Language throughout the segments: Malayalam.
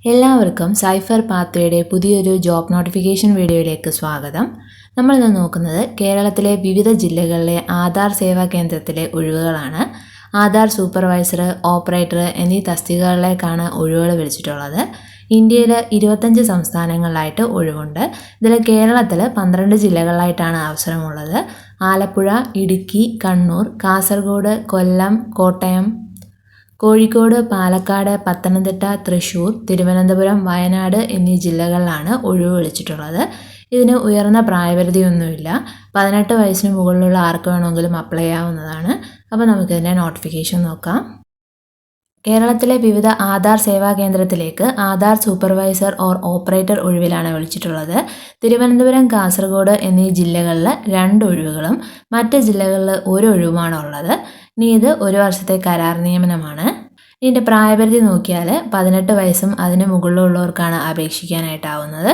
എല്ലാവർക്കും സൈഫർ പാത്വയുടെ പുതിയൊരു ജോബ് നോട്ടിഫിക്കേഷൻ വീഡിയോയിലേക്ക് സ്വാഗതം. നമ്മൾ ഇന്ന് നോക്കുന്നത് കേരളത്തിലെ വിവിധ ജില്ലകളിലെ ആധാർ സേവാ കേന്ദ്രത്തിലെ ഒഴിവുകളാണ്. ആധാർ സൂപ്പർവൈസർ ഓപ്പറേറ്റർ എന്നീ തസ്തികകളിലേക്കാണ് ഒഴിവുകൾ വിളിച്ചിട്ടുള്ളത്. ഇന്ത്യയിൽ ഇരുപത്തഞ്ച് സംസ്ഥാനങ്ങളിലായിട്ട് ഒഴിവുണ്ട്. ഇതിൽ കേരളത്തിൽ പന്ത്രണ്ട് ജില്ലകളിലായിട്ടാണ് അവസരമുള്ളത്. ആലപ്പുഴ ഇടുക്കി കണ്ണൂർ കാസർഗോഡ് കൊല്ലം കോട്ടയം കോഴിക്കോട് പാലക്കാട് പത്തനംതിട്ട തൃശ്ശൂർ തിരുവനന്തപുരം വയനാട് എന്നീ ജില്ലകളിലാണ് ഒഴിവ് വിളിച്ചിട്ടുള്ളത്. ഇതിന് ഉയർന്ന പ്രായപരിധിയൊന്നുമില്ല. പതിനെട്ട് വയസ്സിന് മുകളിലുള്ള ആർക്ക് വേണമെങ്കിലും അപ്ലൈ ആവുന്നതാണ്. അപ്പോൾ നമുക്കിതിന്റെ നോട്ടിഫിക്കേഷൻ നോക്കാം. കേരളത്തിലെ വിവിധ ആധാർ സേവാ കേന്ദ്രത്തിലേക്ക് ആധാർ സൂപ്പർവൈസർ ഓർ ഓപ്പറേറ്റർ ഒഴിവിലാണ് വിളിച്ചിട്ടുള്ളത്. തിരുവനന്തപുരം കാസർഗോഡ് എന്നീ ജില്ലകളിൽ രണ്ട് ഒഴിവുകളും മറ്റ് ജില്ലകളിൽ ഒരു ഒഴിവുമാണ് ഉള്ളത്. ഇനി ഇത് ഒരു വർഷത്തെ കരാർ നിയമനമാണ്. ഇതിന്റെ പ്രായപരിധി നോക്കിയാൽ പതിനെട്ട് വയസ്സും അതിന് മുകളിലുള്ളവർക്കാണ് അപേക്ഷിക്കാനായിട്ടാവുന്നത്.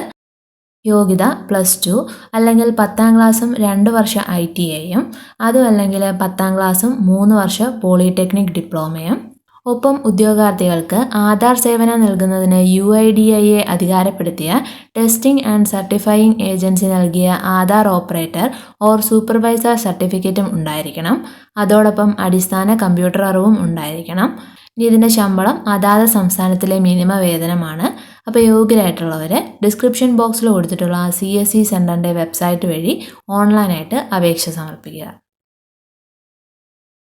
യോഗ്യത പ്ലസ് ടു അല്ലെങ്കിൽ പത്താം ക്ലാസ്സും രണ്ട് വർഷം ഐ ടി ഐയും അതും അല്ലെങ്കിൽ പത്താം ക്ലാസ്സും മൂന്ന് വർഷം പോളിടെക്നിക് ഡിപ്ലോമയും ഒപ്പം ഉദ്യോഗാർത്ഥികൾക്ക് ആധാർ സേവനം നൽകുന്നതിന് യു ഐ ഡി ഐയെ അധികാരപ്പെടുത്തിയ ടെസ്റ്റിംഗ് ആൻഡ് സർട്ടിഫയിങ് ഏജൻസി നൽകിയ ആധാർ ഓപ്പറേറ്റർ ഓർ സൂപ്പർവൈസർ സർട്ടിഫിക്കറ്റും ഉണ്ടായിരിക്കണം. അതോടൊപ്പം അടിസ്ഥാന കമ്പ്യൂട്ടർ അറിവും ഉണ്ടായിരിക്കണം. ഇനി ഇതിന്റെ ശമ്പളം അതാത് സംസ്ഥാനത്തിലെ മിനിമ വേതനമാണ്. അപ്പോൾ യോഗ്യരായിട്ടുള്ളവർ ഡിസ്ക്രിപ്ഷൻ ബോക്സിൽ കൊടുത്തിട്ടുള്ള സി എസ് സി സെന്ററിന്റെ വെബ്സൈറ്റ് വഴി ഓൺലൈനായിട്ട് അപേക്ഷ സമർപ്പിക്കുക.